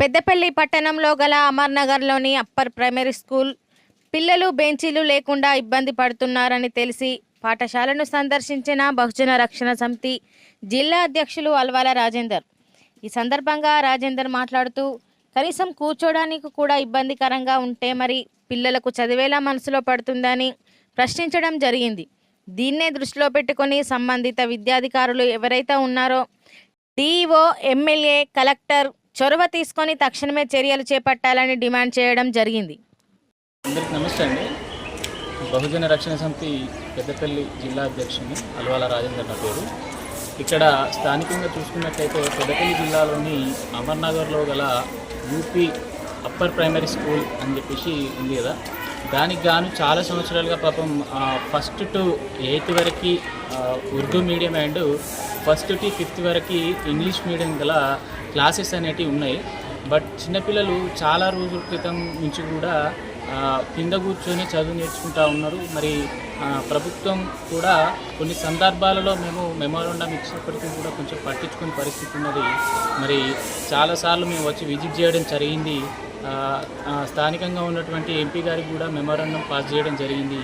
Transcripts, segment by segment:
పెద్దపల్లి పట్టణంలో గల అమర్నగర్లోని upper primary school పిల్లలు బెంచీలు లేకుండా ఇబ్బంది పడుతున్నారని తెలిసి పాఠశాలను సందర్శించిన బహుజన రక్షణ సమితి జిల్లా అధ్యక్షులు అల్వాల రాజేందర్. ఈ సందర్భంగా రాజేందర్ మాట్లాడుతూ కనీసం కూర్చోడానికి కూడా ఇబ్బందికరంగా ఉంటే మరి పిల్లలకు చదివేలా మనసులో పడుతుందని ప్రశ్నించడం జరిగింది. దీన్నే దృష్టిలో పెట్టుకొని సంబంధిత విద్యాధికారులు ఎవరైతే ఉన్నారో డిఓ ఎమ్మెల్యే కలెక్టర్ చొరవ తీసుకొని తక్షణమే చర్యలు చేపట్టాలని డిమాండ్ చేయడం జరిగింది. అందరికి నమస్తే అండి. బహుజన రక్షణ సమితి పెద్దపల్లి జిల్లా అధ్యక్షుని అల్వాల రాజేందర్ నా పేరు. ఇక్కడ స్థానికంగా చూసుకున్నట్లయితే పెద్దపల్లి జిల్లాలోని అమర్నగర్లో గల యూపీ అప్పర్ ప్రైమరీ స్కూల్ అని చెప్పేసి ఉంది కదా. దానికి గాను చాలా సంవత్సరాలుగా పాపం ఫస్ట్ టు ఎయిత్ వరకు Urdu medium and first to fifth వరకు ఇంగ్లీష్ మీడియం గల క్లాసెస్ అనేటివి ఉన్నాయి. బట్ చిన్నపిల్లలు చాలా రోజుల క్రితం నుంచి కూడా కింద కూర్చొని చదువు నేర్చుకుంటా ఉన్నారు. మరి ప్రభుత్వం కూడా కొన్ని సందర్భాలలో మేము మెమోరండం ఇచ్చినప్పటికీ కూడా కొంచెం పట్టించుకునే పరిస్థితి ఉన్నది. మరి చాలాసార్లు మేము వచ్చి విజిట్ చేయడం జరిగింది. స్థానికంగా ఉన్నటువంటి ఎంపీ గారికి కూడా మెమోరాండం పాస్ చేయడం జరిగింది.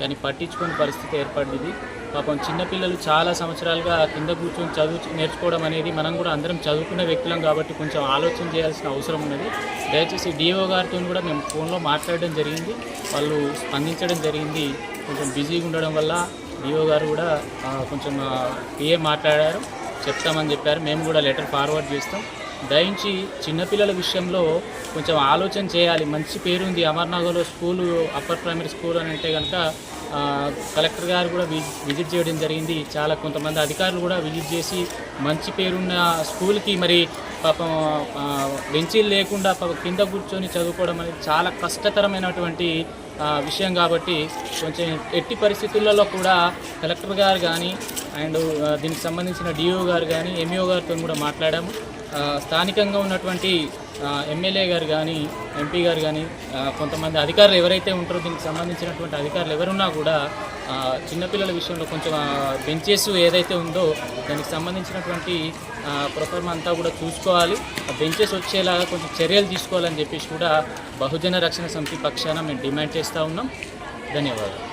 కానీ పట్టించుకుని పరిస్థితి ఏర్పడింది. పాపం చిన్నపిల్లలు చాలా సంవత్సరాలుగా కింద కూర్చొని చదువు నేర్చుకోవడం అనేది మనం కూడా అందరం చదువుకునే వ్యక్తులం కాబట్టి కొంచెం ఆలోచన చేయాల్సిన అవసరం ఉన్నది. దయచేసి డిఓ గారితో కూడా మేము ఫోన్లో మాట్లాడడం జరిగింది. వాళ్ళు స్పందించడం జరిగింది. కొంచెం బిజీగా ఉండడం వల్ల డిఓ గారు కూడా కొంచెం పిఏ మాట్లాడారు. చెప్తామని చెప్పారు. మేము కూడా లెటర్ ఫార్వర్డ్ చేస్తాం. దయించి చిన్నపిల్లల విషయంలో కొంచెం ఆలోచన చేయాలి. మంచి పేరుంది అమర్నాథ్లో స్కూలు అప్పర్ ప్రైమరీ స్కూల్ అని అంటే కనుక కలెక్టర్ గారు కూడా విజిట్ చేయడం జరిగింది. చాలా కొంతమంది అధికారులు కూడా విజిట్ చేసి మంచి పేరున్న స్కూల్కి మరి పాపం బెంచీలు లేకుండా పాపం కింద కూర్చొని చదువుకోవడం అనేది చాలా కష్టతరమైనటువంటి విషయం కాబట్టి కొంచెం ఎట్టి పరిస్థితులలో కూడా కలెక్టర్ గారు కానీ అండ్ దీనికి సంబంధించిన డిఓ గారు కానీ ఎంఈఓ గారితో కూడా మాట్లాడాము. స్థానికంగా ఉన్నటువంటి ఎమ్మెల్యే గారు కానీ ఎంపీ గారు కానీ కొంతమంది అధికారులు ఎవరైతే ఉంటారో దీనికి సంబంధించినటువంటి అధికారులు ఎవరున్నా కూడా చిన్నపిల్లల విషయంలో కొంచెం బెంచెస్ ఏదైతే ఉందో దానికి సంబంధించినటువంటి ప్రొఫర్మ అంతా కూడా చూసుకోవాలి. ఆ బెంచెస్ వచ్చేలాగా కొంచెం చర్యలు తీసుకోవాలని చెప్పేసి కూడా బహుజన రక్షణ సమితి పక్షాన మేము డిమాండ్ చేస్తూ ఉన్నాం. ధన్యవాదాలు.